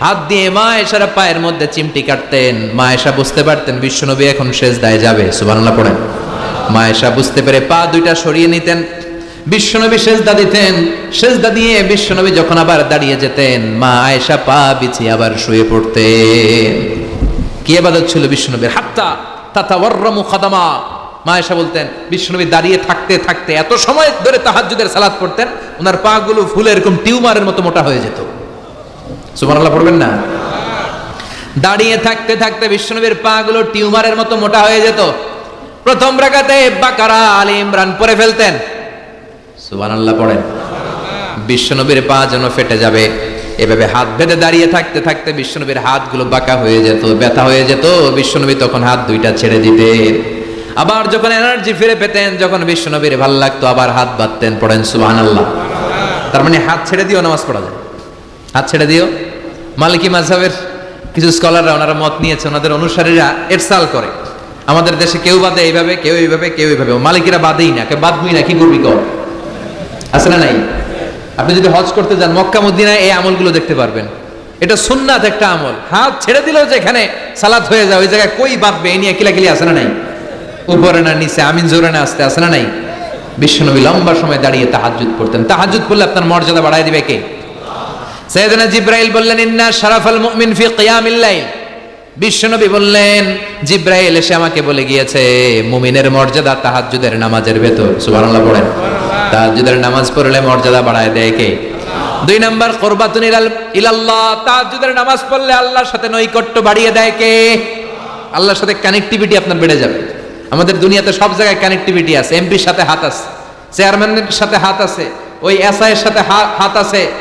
হাত দিয়ে মা এসারা পায়ের মধ্যে চিমটি কাটতেন। মা এসা বুঝতে পারতেন বিশ্বনবী এখন সেজদায় যাবে। সুবহানাল্লাহ পড়েন। মা এসা বুঝতে পেরে পা দুইটা সরিয়ে নিতেন। বিশ্বনবী সেজদা দিতেন। সেজদা দিয়ে বিশ্বনবী যখন আবার দাঁড়িয়ে যেতেন, মা আয়েশা পা বিছিয়ে আবার শুয়ে পড়তেন। কি এবাদত ছিল বিশ্বনবীর? হাত্তা তাতা ওয়ার্রামু খাদামা। মা এসা বলতেন, বিশ্বনবী দাঁড়িয়ে থাকতে থাকতে এত সময় ধরে তাহাজ্জুদের সালাত পড়তেন, ওনার পা গুলো ফুলে এরকম টিউমারের মতো মোটা হয়ে যেত। সুবহানাল্লাহ, পড়বেন না? দাঁড়িয়ে থাকতে থাকতে বিশ্বনবীর পা গুলো টিউমারের মতো মোটা হয়ে যেত। প্রথম রাকাতে বাকারা, আলী ইমরান পরে ফেলতেন। সুবহানাল্লাহ, পড়েন। বিশ্বনবীর পা যেন ফেটে যাবে। এভাবে হাত বেঁধে দাঁড়িয়ে থাকতে থাকতে বিশ্বনবীর হাতগুলো বাঁকা হয়ে যেত, ব্যথা হয়ে যেত। বিশ্বনবী তখন হাত দুইটা ছেড়ে দিতেন। আবার যখন এনার্জি ফিরে পেতেন, যখন বিশ্বনবীর ভালো লাগতো, আবার হাত বাঁধতেন, পড়েন সুবহানাল্লাহ। তার মানে হাত ছেড়ে দিও নামাজ পড়া যায়। হাত ছেড়ে দিও। মালিকি মাঝহের কিছু স্কলাররা ওনারা মত নিয়েছে, ওনাদের অনুসারীরা এরসাল করে। আমাদের দেশে কেউ বাদে এইভাবে, কেউ এইভাবে কেউ এইভাবে। মালিকেরা বাদেই না কেউ বাদবই না, কি করবি কর আছে না নাই? আপনি যদি হজ করতে যান, মক্কা, মদিনায় এই আমলগুলো দেখতে পারবেন। এটা সুন্নাত একটা আমল। হাত ছেড়ে দিলেও যে এখানে সালাত হয়ে যায়, ওই জায়গায় কই বাঁধবে, এই নিয়ে কিলাকিলি আছে না নাই? উপরে না নিচে, আমিন জোরে না আসতে, আছে না নাই? বিশ্বনবী লম্বা সময় দাঁড়িয়ে তাহাজ্জুদ পড়তেন। তাহাজ্জুদ পড়লে আপনার মর্যাদা বাড়ায় দিবে কে? সৈয়দনা জিব্রাইল বললেন, ইন্না শারাফাল মুমিন ফি কিয়ামিল লাইল। বিশ্বনবী বললেন, জিব্রাইল এসে আমাকে বলে গিয়েছে, মুমিনের মর্যাদা তাহাজ্জুদের নামাজের ভেতর। সুবহানাল্লাহ পড়েন। তাহাজ্জুদের নামাজ পড়লে মর্যাদা বাড়ায় দেয় কে? দুই নাম্বার, কোরবাতুন ইলাল, ইলাল্লাহ। তাহাজ্জুদের নামাজ পড়লে আল্লাহর সাথে নৈকট্য বাড়িয়ে দেয় কে? আল্লাহর সাথে কানেক্টিভিটি আপনার বেড়ে যাবে। আমাদের দুনিয়াতে সব জায়গায় কানেক্টিভিটি আছে। এমপির সাথে হাত আছে চেয়ারম্যানের সাথে হাত আছে, ওই এসআই এর সাথে হাত আছে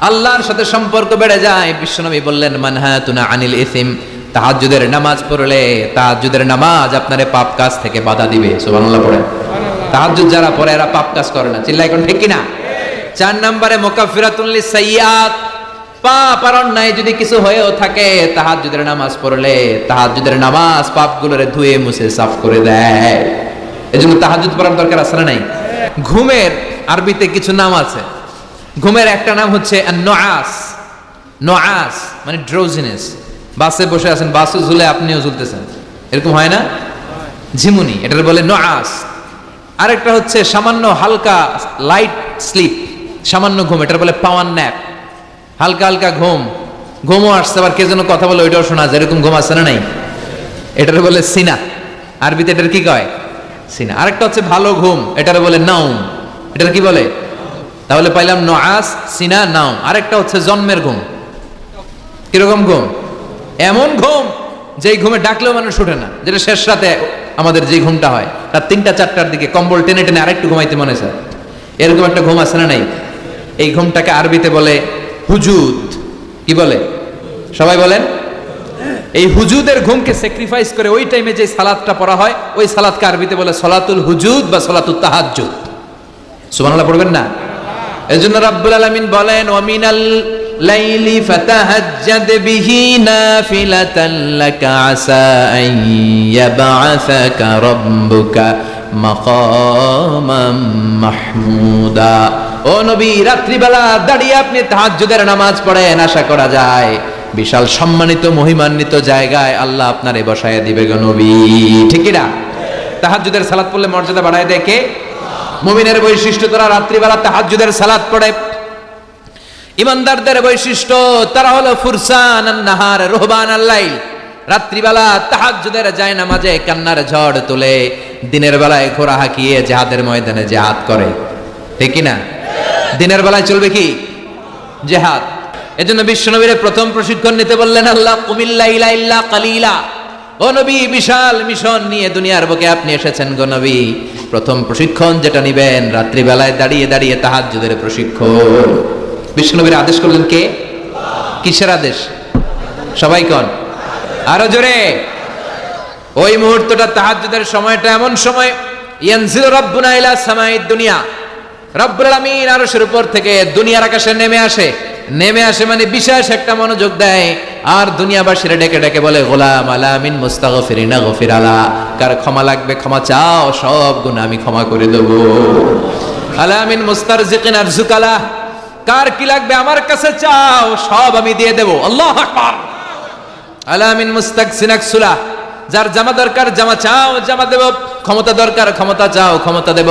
আল্লাহর সাথে সম্পর্ক বেড়ে যায়। বিশ্বনবী বললেন, মানহাতুনা আনিল ইসিম। তাহাজ্জুদের নামাজ পড়লে তাহাজ্জুদের নামাজ আপনারে পাপ কাজ থেকে বাধা দিবে। সুবহানাল্লাহ পড়েন। তাহাজ্জুদ যারা পড়ে এরা পাপ কাজ করে না। চিল্লাই কোন ঠিক কিনা? চার নম্বরে মোকাফিরাতুল লিসাইয়াত পাপ আর অন্যায় যদি কিছু হয়েও থাকে, তাহাজ্জুদের নামাজ পড়লে তাহাজ্জুদের নামাজ পাপগুলোরে ধুয়ে মুছে সাফ করে দেয়। এজন্য তাহাজ্জুদ পড়ার দরকার না নাই? ঘুমের আরবিতে কিছু নাম আছে। ঘুমের একটা নাম হচ্ছে নোয়াস নোয়াস মানে ড্রোজিনেস বাসে বসে আছেন, বাসও ঝুলে আপনিও ঝুলতেছেন। এরকম হয় না? ঝিমুনি এটার বলে নোয়াস। আরেকটা হচ্ছে সামান্য হালকা লাইট স্লিপ সামান্য ঘুম এটার বলে পাওয়ার ন্যাপ হালকা হালকা ঘুম। ঘুমও আসছে, আবার কে যেন কথা বলে ওইটাও শোনা যায়। এরকম ঘুম আসছে না নাই? এটার বলে সিনা। আরবিতে এটার কি কয়? সিনা। আরেকটা হচ্ছে ভালো ঘুম এটার বলে নাউম এটার কি বলে? তাহলে পাইলাম নআস সিনা নাও আরেকটা হচ্ছে জন্মের ঘুম। কীরকম ঘুম? এমন ঘুম যেই ঘুমে ডাকলেও মানুষ ওঠে না, যেটা শেষ রাতে আমাদের যে ঘুমটা হয়। রাত তিনটা, চারটার দিকে কম্বল টেনে টেনে আরেকটু ঘুমাইতে মনে চায়। এরকম একটা ঘুম আছে না নাই? এই ঘুমটাকে আরবিতে বলে হুজুদ। কি বলে? সবাই বলেন? এই হুজুদের ঘুমকে স্যাক্রিফাইস করে ওই টাইমে যে সালাদটা পড়া হয়, ওই সালাদকে আরবিতে বলে সলাতুল হুজুদ বা সলাতুল তাহাজ্জুদ। সুবহানাল্লাহ পড়বেন না? এজন্য রাব্বুল আলামিন বলেন ওয়ামিনাল লাইলি ফাতাহাজ্জাদ বিহি নাফিলাতান লাকা আসা আন ইয়াবআসাকা রাব্বুকা মাকামাম মাহমুদা। ও নবী, রাত্রিবেলা দাঁড়িয়ে আপনি তাহাজ্জুদের নামাজ পড়েন, আশা করা যায় বিশাল সম্মানিত, মহিমান্বিত জায়গায় আল্লাহ আপনারে বসায় দিবে গো নবী। ঠিক না? তাহাজ্জুদের সালাত পড়লে মর্যাদা বাড়ায় দেয় কে? মুমিনের বৈশিষ্ট্য, তারা রাত্রিবেলা তাহাজ্জুদের সালাত পড়ে। ইমানদারদের বৈশিষ্ট্য, তারা হলো ফুরসান নাহার, রোহবান আল্লাইল রাত্রিবেলা তাহাজ্জুদের যায় নামাজে কান্নার ঝড় তুলে, দিনের বেলায় ঘোড়া হাঁকিয়ে জেহাদের ময়দানে জেহাদ করে। ঠিক না? দিনের বেলায় চলবে কি? জেহাদ। এজন্য বিশ্বনবীর প্রথম প্রশিক্ষণ নিতে বললেন, আল্লাহ কুমিল্লা ইলা ইল্লা কালিলা। ও নবী, বিশাল মিশন নিয়ে দুনিয়ার বুকে আপনি এসেছেন গো নবী। প্রথম প্রশিক্ষণ যেটা নিবেন, রাত্রিবেলায় দাঁড়িয়ে দাঁড়িয়ে তাহাজ্জুদের প্রশিক্ষণ। বিশ্বনবীর আদেশ করলেন কে? কিসের আদেশ? সবাই কন? আরও জোরে। ওই মুহূর্তটা তাহাজ্জুদের সময়টা এমন সময় রাব্বুনা দুনিয়া। রব্বুল আলামিন আরশের উপর থেকে দুনিয়ার আকাশে নেমে আসে। নেমে আসে মানে বিশেষ একটা মনোযোগ দেয়। আর দুনিয়াবাসীরা ডেকে ডেকে বলে, গোলাম আলামিন মুস্তাগফিরিনা গফির আলা। কার ক্ষমা লাগবে, ক্ষমা চাও, সব গুণ আমি ক্ষমা করে দেব। আলামিন মুস্তারজিকিন আরজুকালা কার কি লাগবে আমার কাছে চাও, সব আমি দিয়ে দেব। আল্লাহ আকবার। আলামিন মুস্তাক সিনাকসুলা যার জামা দরকার জামা চাও, জামা দেব। ক্ষমতা দরকার, ক্ষমতা চাও, ক্ষমতা দেব।